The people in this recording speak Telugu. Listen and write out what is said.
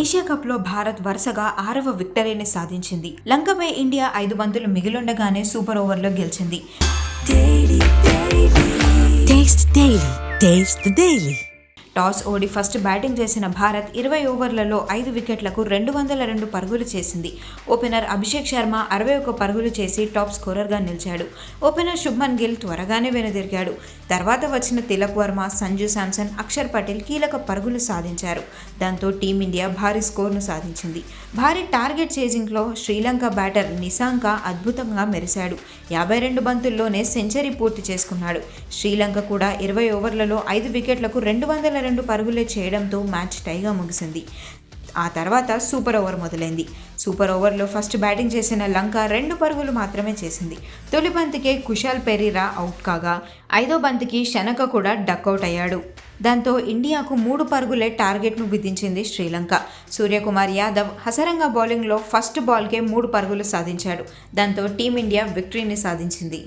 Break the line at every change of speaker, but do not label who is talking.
ఏషియా కప్లో భారత్ వరుసగా ఆరవ విక్టరీని సాధించింది. లంకపై ఇండియా ఐదు బంతులు మిగిలుండగానే సూపర్ ఓవర్లో గెలిచింది. టాస్ ఓడి ఫస్ట్ బ్యాటింగ్ చేసిన భారత్ ఇరవై ఓవర్లలో ఐదు వికెట్లకు రెండు వందల రెండు పరుగులు చేసింది. ఓపెనర్ అభిషేక్ శర్మ అరవై ఒక్క పరుగులు చేసి టాప్ స్కోరర్గా నిలిచాడు. ఓపెనర్ శుభ్మన్ గిల్ త్వరగానే వెనుదిరిగాడు. తర్వాత వచ్చిన తిలక్ వర్మ సంజు శాంసన్ అక్షర్ పటేల్ కీలక పరుగులు సాధించారు. దాంతో టీమిండియా భారీ స్కోర్ను సాధించింది. భారీ టార్గెట్ చేజింగ్లో శ్రీలంక బ్యాటర్ నిశాంక అద్భుతంగా మెరిశాడు. యాభై రెండు బంతుల్లోనే సెంచరీ పూర్తి చేసుకున్నాడు. శ్రీలంక కూడా ఇరవై ఓవర్లలో ఐదు వికెట్లకు రెండు వందల రెండు పరుగులే చేయడంతో మ్యాచ్ టైగా ముగిసింది. ఆ తర్వాత సూపర్ ఓవర్ మొదలైంది. సూపర్ ఓవర్లో ఫస్ట్ బ్యాటింగ్ చేసిన లంక రెండు పరుగులు మాత్రమే చేసింది. తొలి బంతికే కుశాల్ పెరీరా అవుట్ కాగా ఐదో బంతికి శనక కూడా డక్అవుట్ అయ్యాడు. దాంతో ఇండియాకు మూడు పరుగులే టార్గెట్ను విధించింది శ్రీలంక. సూర్యకుమార్ యాదవ్ హసరంగా బౌలింగ్లో ఫస్ట్ బాల్కే మూడు పరుగులు సాధించాడు. దాంతో టీమిండియా విక్టరీని సాధించింది.